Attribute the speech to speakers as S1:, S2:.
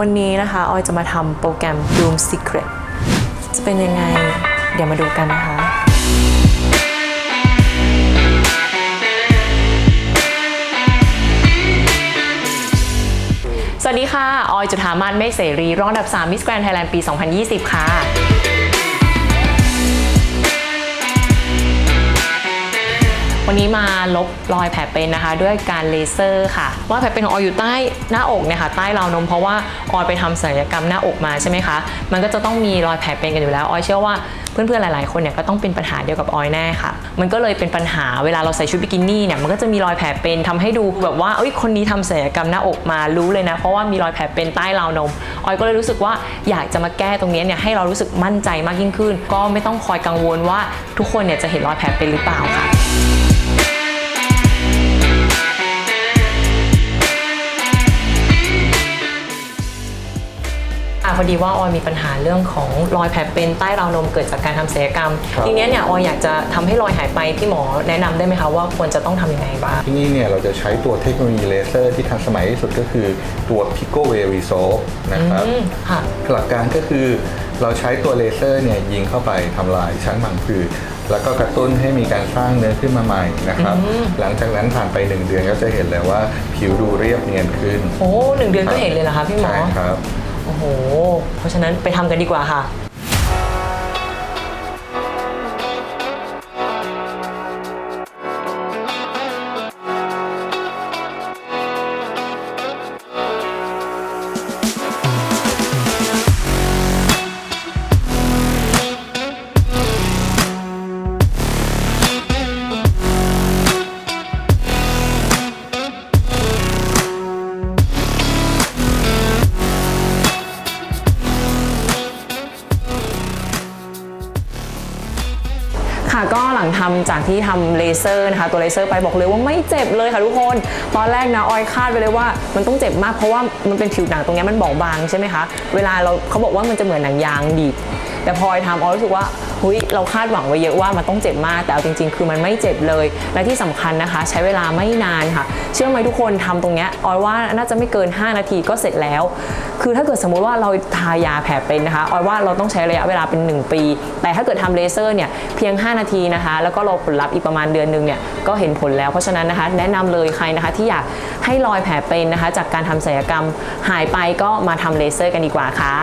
S1: วันนี้นะคะ ออยจะมาทำโปรแกรม Room Secret จะเป็นยังไง เดี๋ยวมาดูกันนะคะ สวัสดีค่ะ ออยจุธามาศเมฆเสรี รองอันดับ 3 Miss Grand Thailand ปี 2020 ค่ะ วันนี้มาลบรอยแผลเป็นนะคะ ด้วยการเลเซอร์ค่ะรอยแผลเป็นของออยอยู่ใต้หน้าอกเนี่ยค่ะใต้ราวนมเพราะว่าออยไปทำศัลยกรรมหน้าอกมาใช่ไหมคะมันก็จะต้องมีรอยแผลเป็นกันอยู่แล้วออยเชื่อว่าเพื่อนๆหลายๆคนเนี่ยก็ต้องเป็นปัญหาเดียวกับออยแน่ค่ะ มันก็เลยเป็นปัญหาเวลาเราใส่ชุดบิกินี่เนี่ยมันก็จะมีรอยแผลเป็นทำให้ดูแบบว่าเอ้ยคนนี้ทำศัลยกรรมหน้าอกมารู้เลยนะ เพราะว่ามีรอยแผลเป็นใต้ราวนมออยก็เลยรู้สึกว่าอยากจะมาแก้ตรงนี้เนี่ยให้เรารู้สึกมั่นใจมากยิ่งขึ้น ก็ไม่ต้องคอยกังวลว่าทุกคนเนี่ยจะเห็นรอยแผลเป็นหรือเปล่าค่ะ พอดีว่าออยมีปัญหาเรื่องของรอยแผลเป็นใต้ราวนมเกิดจากการทำศัลยกรรม
S2: ครับ
S1: ทีเนี้ยเนี่ยออยอยากจะทำให้รอยหายไปพี่หมอแนะนำได้ไหมคะว่าควรจะต้องทำยังไงบ้าง
S2: ที่นี่เนี่ยเราจะใช้ตัวเทคโนโลยีเลเซอร์ที่ทันสมัยที่สุดก็คือตัว Pico w a v e Resolve นะครับ
S1: อืมค่ะ
S2: หลักการก็คือเราใช้ตัวเลเซอร์เนี่ยยิงเข้าไปทำลายชั้นหมังผืดแล้วก็กระตุ้นให้มีการสร้างเนื้อขึ้นมาใหม่นะครับ หลังจากนั้นผ่านไป 1 เดือนก็จะเห็นเลยว่าผิวดูเรียบเนียนขึ้น
S1: โอ้หนึ่งเดือนก็เห็นเลยเหรอคะพี่หมอ
S2: ใช่ครับ
S1: โอ้โห เพราะฉะนั้นไปทำกันดีกว่าค่ะ ค่ะก็หลังทำจากที่ทำเลเซอร์นะคะตัวเลเซอร์ไปบอกเลยว่าไม่เจ็บเลยค่ะทุกคน ตอนแรกนะออยคาดไปเลยว่ามันต้องเจ็บมากเพราะว่ามันเป็นผิวหนังตรงนี้มันบอบบางใช่ไหมคะเวลาเราเขาบอกว่ามันจะเหมือนหนังยางดีบแต่พอออยทำออยรู้สึกว่า เฮ้ยเราคาดหวังไว้เยอะว่ามันต้องเจ็บมาก แต่เอาจริง ๆ คือมันไม่เจ็บเลย และที่สำคัญนะคะ ใช้เวลาไม่นานค่ะ เชื่อไหมทุกคนทำตรงเนี้ยออยว่าน่าจะไม่เกิน 5 นาทีก็เสร็จแล้ว คือถ้าเกิดสมมุติว่าเราทายาแผลเป็นนะคะออยว่าเราต้องใช้ระยะเวลาเป็น 1 ปี แต่ถ้าเกิดทำเลเซอร์เนี่ยเพียง 5 นาทีนะคะ แล้วก็รอผลลัพธ์อีกประมาณเดือนหนึงเนี่ยก็เห็นผลแล้วเพราะฉะนั้นนะคะแนะนำเลยใครนะคะที่อยากให้รอยแผลเป็นนะคะ จากการทำศัลยกรรมหายไปก็มาทำเลเซอร์กันดีกว่าค่ะ